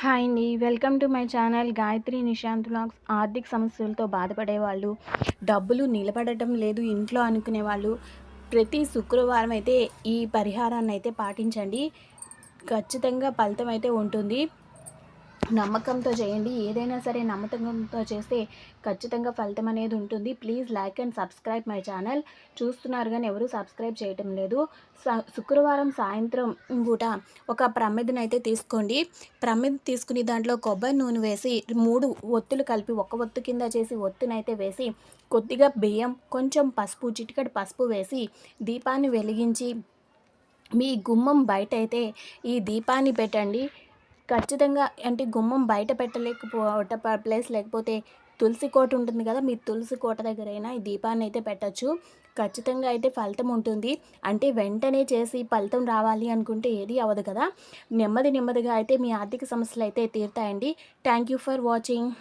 Hi అండి. Welcome to my channel Gayatri Nishant blogs ఆర్థిక సమస్యలతో బాధపడే వాళ్ళు డబ్బులు నిలబడటం లేదు ఇంట్లో అనుకునే వాళ్ళు ప్రతి శుక్రవారం అయితే ఈ పరిహారాన్ని అయితే పాటించండి. ఖచ్చితంగా ఫలితం అయితే ఉంటుంది. నమ్మకంతో చేయండి. ఏదైనా సరే నమ్మకంతో చేస్తే ఖచ్చితంగా ఫలితం అనేది ఉంటుంది. Please like and subscribe my channel. చూస్తున్నారు కానీ ఎవరు సబ్స్క్రైబ్ చేయటం లేదు. శుక్రవారం సాయంత్రం పూట ఒక ప్రమిదని అయితే తీసుకోండి. ప్రమిద తీసుకుని దాంట్లో కొబ్బరి నూనె వేసి మూడు ఒత్తులు కలిపి ఒక ఒత్తు కింద చేసి ఒత్తునైతే వేసి కొద్దిగా బియ్యం కొంచెం పసుపు చిటికటి పసుపు వేసి దీపాన్ని వెలిగించి మీ గుమ్మం బయట అయితే ఈ దీపాన్ని పెట్టండి. ఖచ్చితంగా అంటే గుమ్మం బయట పెట్టలేకపోవట ప్లేస్ లేకపోతే తులసి కోట ఉంటుంది కదా మీ తులసి కోట దగ్గర అయినా ఈ దీపాన్ని అయితే పెట్టచ్చు. ఖచ్చితంగా అయితే ఫలితం ఉంటుంది. అంటే వెంటనే చేసి ఫలితం రావాలి అనుకుంటే ఏది అవ్వదు కదా. నెమ్మది నెమ్మదిగా అయితే మీ ఆర్థిక సమస్యలు అయితే తీరుతాయండి. Thank you for watching.